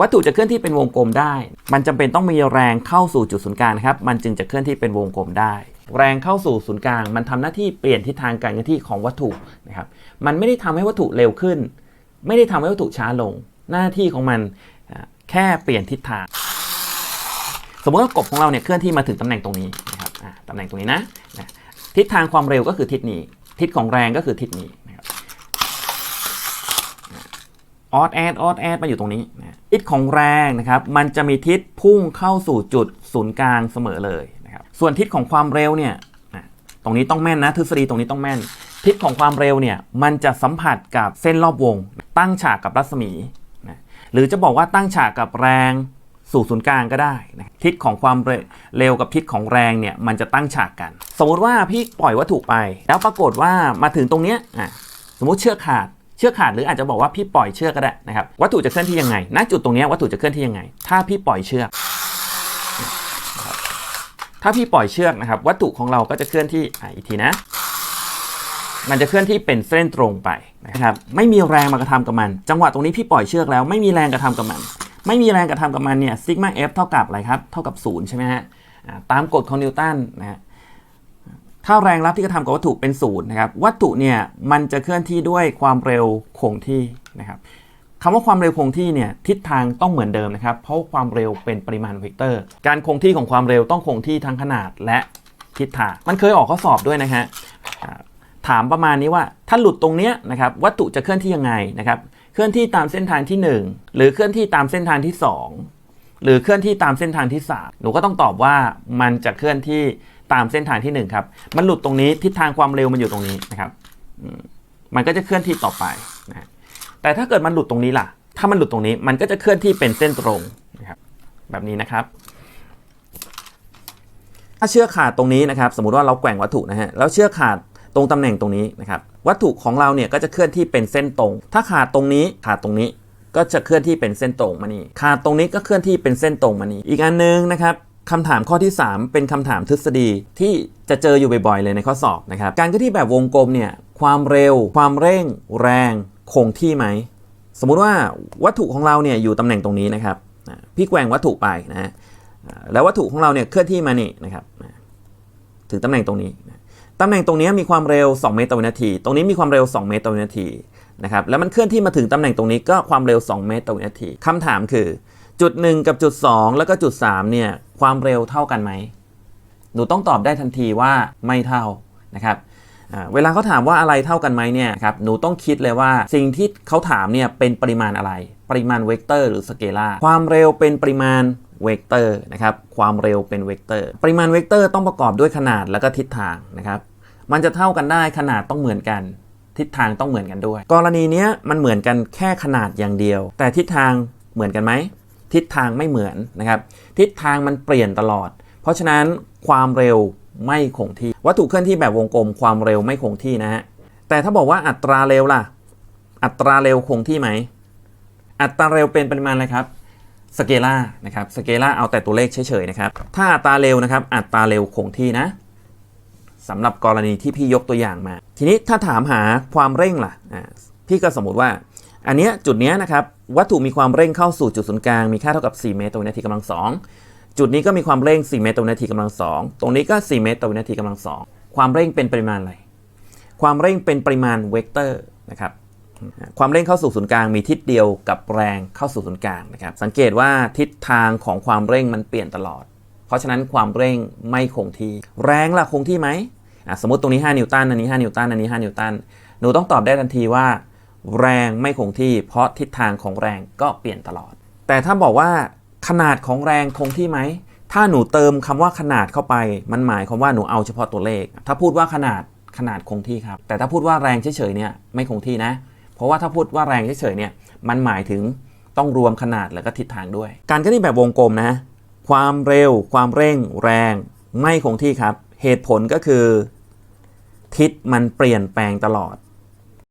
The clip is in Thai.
วัตถุจะเคลื่อนที่เป็นวงกลมได้ มันจำเป็นต้องมีแรงเข้าสู่จุดศูนย์กลางครับ มันจึงจะเคลื่อนที่เป็นวงกลมได้ แรงเข้าสู่ศูนย์กลาง มันทำหน้าที่เปลี่ยนทิศทางการเคลื่อนที่ของวัตถุนะครับ มันไม่ได้ทำให้วัตถุเร็วขึ้น ไม่ได้ทำให้วัตถุช้าลง หน้าที่ของมันแค่เปลี่ยนทิศทาง สมมติว่ากบของเราเนี่ยเคลื่อนที่มาถึงตำแหน่งตรงนี้นะครับตำแหน่งตรงนี้นะนะ ทิศทางความเร็วก็คือทิศนี้ ทิศของแรงก็คือทิศนี้นะครับออดแอดออดแอดมาอยู่ตรงนี้นะ ทิศของแรงนะครับมันจะมีทิศพุ่งเข้าสู่จุดศูนย์กลางเสมอเลยนะครับส่วนทิศของความเร็วเนี่ยตรงนี้ต้องแม่นนะทฤษฎีตรงนี้ต้องแม่น ทิศของความเร็วเนี่ยมันจะสัมผัสกับเส้นรอบวง ตั้งฉากกับรัศมีนะหรือจะบอกว่าตั้งฉากกับแรงสู่ศูนย์กลางก็ได้นะทิศของความเร็วเร็วกับทิศของแรงเนี่ยมันจะตั้งฉากกัน สมมติว่าพี่ปล่อยวัตถุไป แล้วปรากฏว่ามาถึงตรงเนี้ยอะสมมติเชือกขาด เชือกขาดหรืออาจจะบอกว่าพี่ปล่อยเชือกก็ได้นะครับวัตถุจะเคลื่อนที่ยังไงณจุดตรงนี้วัตถุจะเคลื่อนที่ยังไง ถ้าพี่ปล่อยเชือก ถ้าพี่ปล่อยเชือกนะครับ วัตถุของเราก็จะเคลื่อนที่อะอีกทีนะมันจะเคลื่อนที่เป็นเส้นตรงไปนะครับ ไม่มีแรงมากระทำกับมัน จังหวะตรงนี้พี่ปล่อยเชือกแล้วไม่มีแรงกระทำกับมัน ไม่มีแรงกระทำกับมันเนี่ยซิกมา f เท่ากับอะไรครับ เท่ากับ 0 ใช่ไหมฮะตามกฎของนิวตันนะฮะ ถ้าแรงรับที่กระทำกับวัตถุเป็นศูนย์นะครับ วัตถุเนี่ยมันจะเคลื่อนที่ด้วยความเร็วคงที่นะครับคำว่าความเร็วคงที่เนี่ยทิศทางต้องเหมือนเดิมนะครับ เพราะความเร็วเป็นปริมาณเวกเตอร์ การคงที่ของความเร็วต้องคงที่ทั้งขนาดและทิศทางมันเคยออกข้อสอบด้วยนะฮะถามประมาณนี้ว่าถ้าหลุดตรงเนี้ยนะครับวัตถุจะเคลื่อนที่ยังไงนะครับเคลื่อนที่ตามเส้นทางที่ 1 หรือเคลื่อนที่ตามเส้นทางที่ 2 หรือเคลื่อนที่ตามเส้นทางที่ 3 หนูก็ต้องตอบว่ามันจะเคลื่อนที่ ตามเส้นทางที่ 1 ครับ มันหลุดตรงนี้ทิศทางความเร็วมันอยู่ตรงนี้นะครับมันก็จะเคลื่อนที่ต่อไปนะแต่ถ้าเกิดมันหลุดตรงนี้ล่ะ ถ้ามันหลุดตรงนี้มันก็จะเคลื่อนที่เป็นเส้นตรงนะครับแบบนี้นะครับ ถ้าเชือกขาดตรงนี้นะครับ สมมติว่าเราแกว่งวัตถุนะฮะแล้วเชือกขาดตรงตำแหน่งตรงนี้นะครับวัตถุของเราเนี่ยก็จะเคลื่อนที่เป็นเส้นตรง ถ้าขาดตรงนี้ขาดตรงนี้ก็จะเคลื่อนที่เป็นเส้นตรงมานี่ขาดตรงนี้ก็เคลื่อนที่เป็นเส้นตรงมานี่อีกอันนึงนะครับ คำถามข้อที่ 3 เป็นคำถามทฤษฎีที่จะเจออยู่บ่อยๆเลยในข้อสอบนะครับ การเคลื่อนที่แบบวงกลมเนี่ย ความเร็ว ความเร่ง แรง คงที่ไหม สมมุติว่าวัตถุของเราเนี่ยอยู่ตำแหน่งตรงนี้นะครับ พี่แกว่งวัตถุไปนะแล้ววัตถุของเราเนี่ยเคลื่อนที่มานี่นะครับ ถึงตำแหน่งตรงนี้ ตำแหน่งตรงนี้มีความเร็ว 2 เมตรต่อวินาที ตรงนี้มีความเร็ว 2 เมตรต่อวินาทีนะครับ แล้วมันเคลื่อนที่มาถึงตำแหน่งตรงนี้ก็ความเร็ว 2 เมตรต่อวินาทีคำถามคือ จุด 1 กับจุด 2 แล้วก็จุด 3 เนี่ย ความเร็วเท่ากันไหม หนูต้องตอบได้ทันทีว่าไม่เท่านะครับเวลาเขาถามว่าอะไรเท่ากันไหมเนี่ยครับหนูต้องคิดเลยว่าสิ่งที่เขาถามเนี่ยเป็นปริมาณอะไร ปริมาณเวกเตอร์หรือสเกลาร์ความเร็วเป็นปริมาณเวกเตอร์นะครับความเร็วเป็นเวกเตอร์ปริมาณเวกเตอร์ต้องประกอบด้วยขนาดแล้วก็ทิศทางนะครับมันจะเท่ากันได้ขนาดต้องเหมือนกัน ทิศทางต้องเหมือนกันด้วย กรณีนี้มันเหมือนกันแค่ขนาดอย่างเดียว แต่ทิศทางเหมือนกันไหม ทิศทางไม่เหมือนนะครับ ทิศทางมันเปลี่ยนตลอด เพราะฉะนั้นความเร็วไม่คงที่ วัตถุเคลื่อนที่แบบวงกลมความเร็วไม่คงที่นะฮะ แต่ถ้าบอกว่าอัตราเร็วล่ะ อัตราเร็วคงที่ไหม อัตราเร็วเป็นปริมาณอะไรครับ สเกลานะครับ สเกลาเอาแต่ตัวเลขเฉยๆนะครับ ถ้าอัตราเร็วนะครับ อัตราเร็วคงที่นะสำหรับกรณีที่พี่ยกตัวอย่างมา ทีนี้ถ้าถามหาความเร่งล่ะ พี่ก็สมมติว่า อันเนี้ยจุดเนี้ยนะครับวัตถุมีความเร่งเข้าสู่จุดศูนย์กลางมีค่าเท่ากับ 4 เมตรต่อวินาทีกำลังสองจุดนี้ก็มีความเร่ง 4 เมตรต่อวินาทีกำลังสองตรงนี้ก็ 4 เมตรต่อวินาทีกำลังสองความเร่งเป็นปริมาณอะไร ความเร่งเป็นปริมาณเวกเตอร์นะครับความเร่งเข้าสู่ศูนย์กลางมีทิศเดียวกับแรงเข้าสู่ศูนย์กลางนะครับ สังเกตว่าทิศทางของความเร่งมันเปลี่ยนตลอด เพราะฉะนั้นความเร่งไม่คงที่ แรงล่ะคงที่ไหมสมมติตรงนี้ 5 นิวตันอันนี้ 5 นิวตันอันนี้ 5 นิวตันหนูต้องตอบได้ทันทีว่า แรงไม่คงที่ เพราะทิศทางของแรงก็เปลี่ยนตลอด แต่ถ้าบอกว่าขนาดของแรงคงที่ไหม ถ้าหนูเติมคำว่าขนาดเข้าไป มันหมายความว่าหนูเอาเฉพาะตัวเลข ถ้าพูดว่าขนาดขนาดคงที่ครับ แต่ถ้าพูดว่าแรงเฉยๆเนี่ยไม่คงที่นะ เพราะว่าถ้าพูดว่าแรงเฉยๆเนี่ยมันหมายถึงต้องรวมขนาดแล้วก็ทิศทางด้วย การเคลื่อนที่แบบวงกลมนะ ความเร็ว ความเร่ง แรง ไม่คงที่ครับ เหตุผลก็คือ ทิศมันเปลี่ยนแปลงตลอด